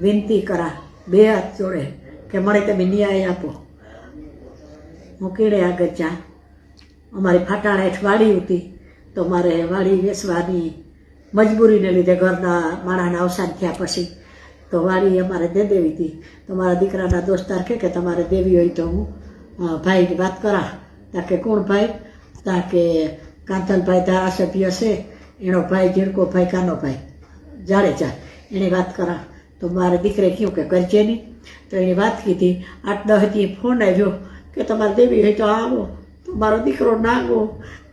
વિનંતી કરા. બે હાથ જોડે. કે મળે તમે ન્યાય આપો. હું કેળે આગળ જા. અમારી ફાટાણ હેઠ વાડી હતી. તો મારે વાડી વેચવાની મજબૂરીને લીધે ઘરના માણાના અવસાન થયા પછી તો વાડી અમારે દે દેવી હતી. તો મારા દીકરાના દોસ્તાર કે તમારે દેવી હોય તો હું ભાઈની વાત કરા. તા કે કોણ ભાઈ? તા કે કાંતલભાઈ ધારાસભ્ય છે. એનો ભાઈ જીણકો ભાઈ કાનો ભાઈ. જાડેજા એની વાત કરા. તો મારે દીકરે કહ્યું કે કરજે નહીં. તો એણે વાત કીધી. આઠ દહથી ફોન આવ્યો કે તમારે દેવી હોય તો આવો. તો મારો દીકરો નાગો.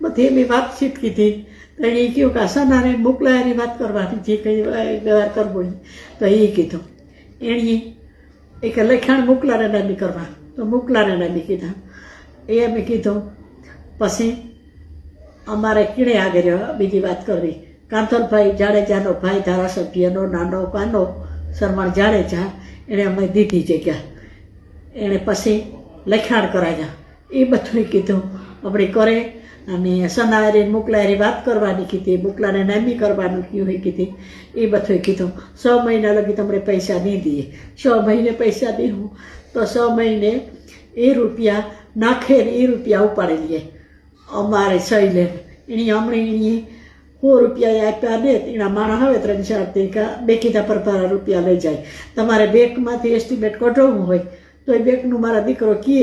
બધી એમની વાતચીત કીધી. તો એણે કહ્યું કે આ સનાને મોકલાયાની વાત કરવાની, જે કંઈ વ્યવહાર કરવો તો એ કીધું. એણે એ કે લખાણ મોકલાને નામી કરવા. તો મોકલાને નામી કીધા. એ અમે કીધું, પછી અમારે કીણે આગળ બીજી વાત કરવી. કાંતલભાઈ જાડેજાનો ભાઈ ધારાસભ્યનો, નાનો કાનો શરમણ જાડેજા એણે અમે દીધી જગ્યા. એણે પછી લખાણ કરાવ્યા. એ બધું કીધું. આપણે કરે અને સનારે મોકલાયેલી વાત કરવાની કીધી, મોકલાને નામી કરવાનું એ કીધી. એ બધું કીધું. છ મહિના લગી તમને પૈસા નહીં દઈએ. છ મહિને પૈસા દીધું તો છ મહિને એ રૂપિયા નાખે એ રૂપિયા ઉપાડી લઈએ અમારે સહી લે એની હમણાં એની સો રૂપિયા આપ્યા ને એના માણસ હવે ત્રણ ચાર તે બે કીધા પર પર રૂપિયા લઈ જાય. તમારે બેંકમાંથી એસ્ટિમેટ કઢાવવું હોય, તો એ બેંકનું મારા દીકરો કહે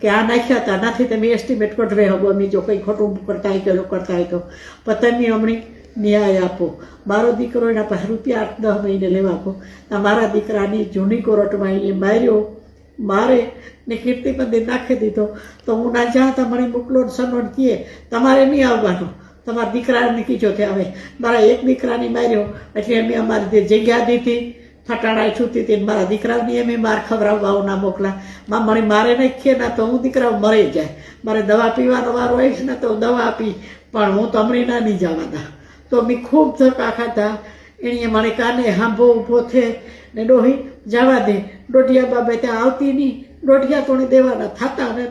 કે આ નાખ્યા હતા નાથી તમે એસ્ટિમેટ કઢવે હો અમે જો કંઈ ખોટું કરતા હોય ગયો કરતા હોય તો. પતંગની હમણી ન્યાય આપો. મારો દીકરો એના પાસે રૂપિયા આઠ દસ મહિને લેવા આપો મારા દીકરાની જૂની કોર્ટમાં એ માર્યો. મારે ને કીર્તિ મંદિર નાખી દીધો. તો હું ના જ્યાં તમારે મોકલો સનોન કહે તમારે નહીં આવવાનું. તમારા દીકરાને કીધો કે આવે મારા એક દીકરાની માર્યો, એટલે અમે અમારી જે જગ્યા દીધી ફટાડા છૂતી હતી મારા દીકરાની એમ માર ખવડાવવા ના મોકલા. માં મારે નાખીએ ને તો હું દીકરા મરી જાય. મારે દવા પીવાનો વારો હોય ને તો દવા આપી પણ હું તમને ના નહીં જવાના. તો મેં ખૂબ ધક્કા ખાધા. એણીએ મને કાને હાંભો ઊભો થે ને ડોહી, જવા દે. ડોઢિયા બાબે ત્યાં આવતી નહીં. દોઢિયા તોણી દેવાના થતા ને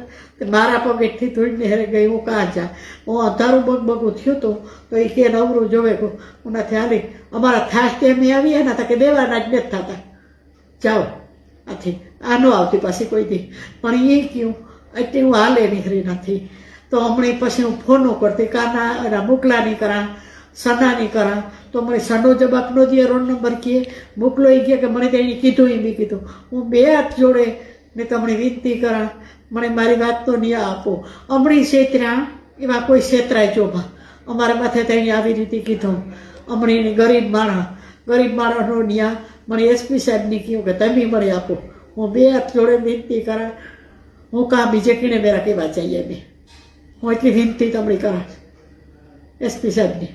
મારા પગેથી ધોઈને હેરે ગઈ, હું કાં જા? હું અંધારું બગ બગું થયું હતું તો એ કે નવરું જોવે કહું ઉનાથી નથી હાલી અમારા થાશ તે અમે આવીએ ને તો કે દેવાના જ નથી થતા. જાઓ. આથી આ ન આવતી પાછી કોઈ દી. પણ એ કહ્યું એટલે હું હાલે નીકળી નથી તો હમણાં પછી હું ફોનો કરતી. કાના, એના મોકલાની કરા, સનાની કરા. તો મને સનો જવાબ નો દે, રોડ નંબર કહે મોકલો એ કહે કે મને તેણે કીધું એ બી કીધું. હું બે હાથ જોડે ને તમને વિનંતી કરા, મને મારી વાત તો નહીં આપો. હમણી છેતરા એવા કોઈ છેતરાય ચોભા અમારા માથે તેણે આવી રીતે કીધું. અમણીને ગરીબ માણસ, ગરીબ માણસનો ન્યા મને એસપી સાહેબને કહ્યું કે તમે મને આપો. હું બે હાથ જોડે વિનંતી કરા, હું કાં બીજે કીને મેરા કેવા જઈએ મેં હું એટલી વિનંતી તમને કરા એસપી સાહેબની.